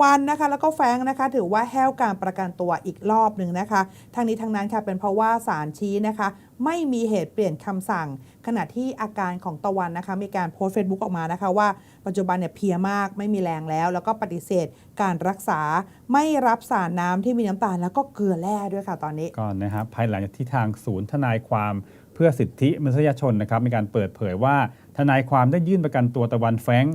วันนะคะแล้วก็แฟงนะคะถือว่าแห้วการประกันตัวอีกรอบหนึ่งนะคะทางนี้ทางนั้นค่ะเป็นเพราะว่าศาลชี้นะคะ ไม่มีเหตุเปลี่ยนคำสั่ง ขณะที่อาการของตะวันนะคะ มีการโพสต์เฟซบุ๊กออกมานะคะว่าปัจจุบันเนี่ยเพียมากไม่มีแรงแล้ว แล้วก็ปฏิเสธการรักษาไม่รับสารน้ำที่มีน้ำตาลแล้วก็เกลือแร่ด้วยค่ะตอนนี้ก่อนนะครับภายหลังจากที่ทางศูนย์ทนายความเพื่อสิทธิมนุษยชนนะครับมีการเปิดเผยว่าทนายความได้ยื่นประกันตัวตะวันแฟง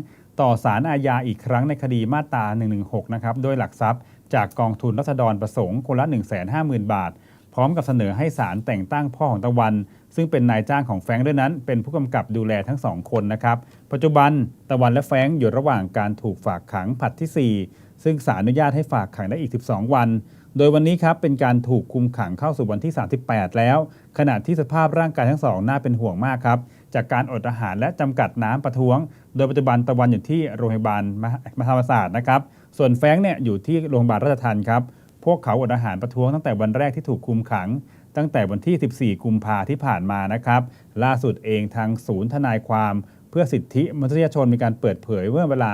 ต่อศาลอาญาอีกครั้งในคดีมาตรา 116 นะครับโดยหลักทรัพย์ จากกองทุนรัษฎรประสงค์คนละ 150,000 บาท พร้อมกับเสนอให้ศาลแต่งตั้งพ่อของตะวัน ซึ่งเป็นนายจ้างของแฟงด้วยนั้น เป็นผู้กำกับดูแลทั้งสองคนนะครับปัจจุบันตะวันและแฟงอยู่ระหว่างการถูกฝากขังผลัดที่ 4 ซึ่งศาลอนุญาตให้ฝากขังได้อีก 12 วันโดยวันนี้ครับเป็นการถูกคุมขังเข้าสู่วันที่ 38 แล้ว ขณะที่สภาพร่างกายทั้งสองน่าเป็นห่วงมากครับ จากการอดอาหารและจำกัดน้ำประท้วง โดยปัจจุบันตะวันอยู่ที่โรงพยาบาลมหามธรรมศาสตร์นะครับ ส่วนแฟงเนี่ยอยู่ที่โรงพยาบาลราชทัณฑ์ครับ พวกเขาอดอาหารประท้วงตั้งแต่วันแรกที่ถูกคุมขัง ตั้งแต่วันที่ 14 กุมภาที่ผ่านมานะครับ ล่าสุดเองทางศูนย์ทนายความ เพื่อสิทธิมนุษยชนมีการเปิดเผยเมื่อเวลา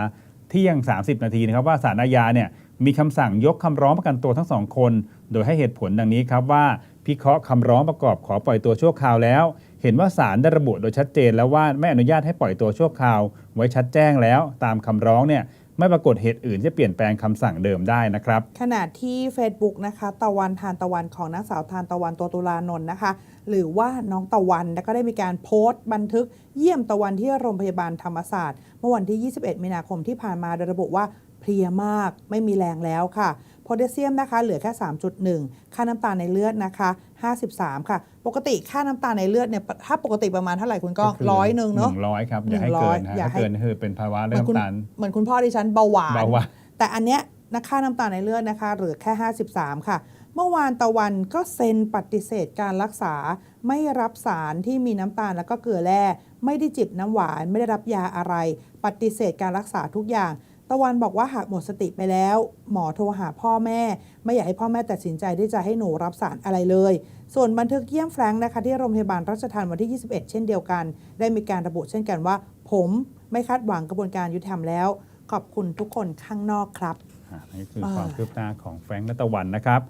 เที่ยง 30 นาทีนะครับว่าศาลอาญาเนี่ยมีคำสั่งยกคำร้องประกันตัวทั้งสองคน โดยให้เหตุผลดังนี้ครับว่าพิเคราะห์คำร้องประกอบขอปล่อยตัวชั่วคราวแล้ว เห็นว่าศาลได้ระบุโดยชัดเจนแล้วว่าไม่อนุญาตให้ปล่อยตัวชั่วคราว ไว้ชัดแจ้งแล้วตามคำร้องเนี่ยไม่ปรากฏเหตุอื่นที่เปลี่ยนแปลงคำสั่งเดิมได้นะครับ ขณะที่ Facebook นะคะตะวันทานตะวันของนางสาวทานตะวันตัวตุลานนท์นะคะ หรือว่าน้องตะวันแล้วก็ได้มีการโพสต์ บันทึกเยี่ยมตะวันที่โรงพยาบาลธรรมศาสตร์ เมื่อวันที่ 21 มีนาคมที่ผ่านมาโดยระบุว่าเพลียมากไม่มีแรงแล้วค่ะ โพแทสเซียมนะคะเหลือแค่ 3.1 ค่าน้ำตาลในเลือดนะคะ 53 ค่ะ ปกติค่าน้ำตาลในเลือดเนี่ยถ้าปกติประมาณเท่าไหร่คุณก้องร้อยหนึ่งเนาะหนึ่งร้อยครับ อย่าให้หนึ่งร้เกิอยนนะอย่าถ้าให้เกินคือเป็นภาวะเหเรื่มือองนคุณน้ำตาลเหมือนคุณพ่อดิฉันเบาหวานเบาหวานแต่อันเนี้ยนะค่าน้ำตาลในเลือดนะคะเหลือแค่ 53 ค่ะ เมื่อวานตะวันก็เซ็นปฏิเสธการรักษา ไม่รับสารที่มีน้ำตาลแล้วก็เกลือแร่ ไม่ได้จิบน้ำหวาน ไม่ได้รับยาอะไร ปฏิเสธการรักษาทุกอย่าง ตะวันบอกว่าหากหมดสติไปแล้ว หมอโทรหาพ่อแม่ ไม่อยากให้พ่อแม่ตัดสินใจที่จะให้หนูรับสารอะไรเลย ส่วนบันทึกเยี่ยมแฟรงค์นะคะที่โรงพยาบาลรัชทานวันที่ 21 เช่นเดียวกัน ได้มีการระบุเช่นกันว่า ผมไม่คาดหวังกระบวนการยุติธรรมแล้ว ขอบคุณทุกคนข้างนอกครับนี่คือความคืบหน้าของแฟรงค์และตะวันนะครับ